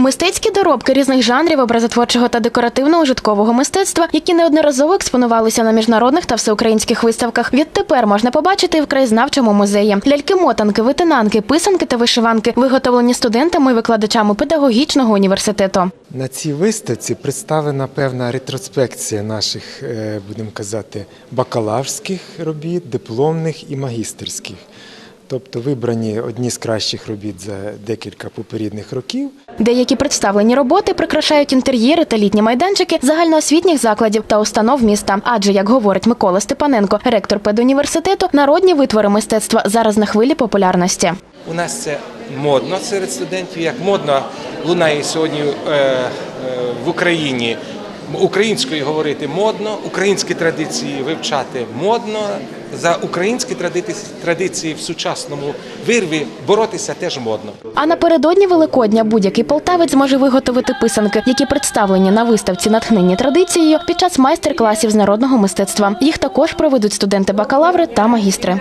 Мистецькі доробки різних жанрів образотворчого та декоративного житкового мистецтва, які неодноразово експонувалися на міжнародних та всеукраїнських виставках. Відтепер можна побачити в краєзнавчому музеї. Ляльки-мотанки, витинанки, писанки та вишиванки, виготовлені студентами і викладачами педагогічного університету. На цій виставці представлена певна ретроспекція наших, е, будемо казати, бакалаврських робіт, дипломних і магістерських. Тобто вибрані одні з кращих робіт за декілька попередніх років. Деякі представлені роботи прикрашають інтер'єри та літні майданчики загальноосвітніх закладів та установ міста. Адже, як говорить Микола Степаненко, ректор педуніверситету, народні витвори мистецтва зараз на хвилі популярності. У нас це модно серед студентів, як модно лунає сьогодні е, е, в Україні. Українською говорити модно, українські традиції вивчати модно. За українські традиції, в сучасному вирві боротися теж модно. А напередодні Великодня будь-який полтавець зможе виготовити писанки, які представлені на виставці натхненні традицією під час майстер-класів з народного мистецтва. Їх також проведуть студенти бакалаври та магістри.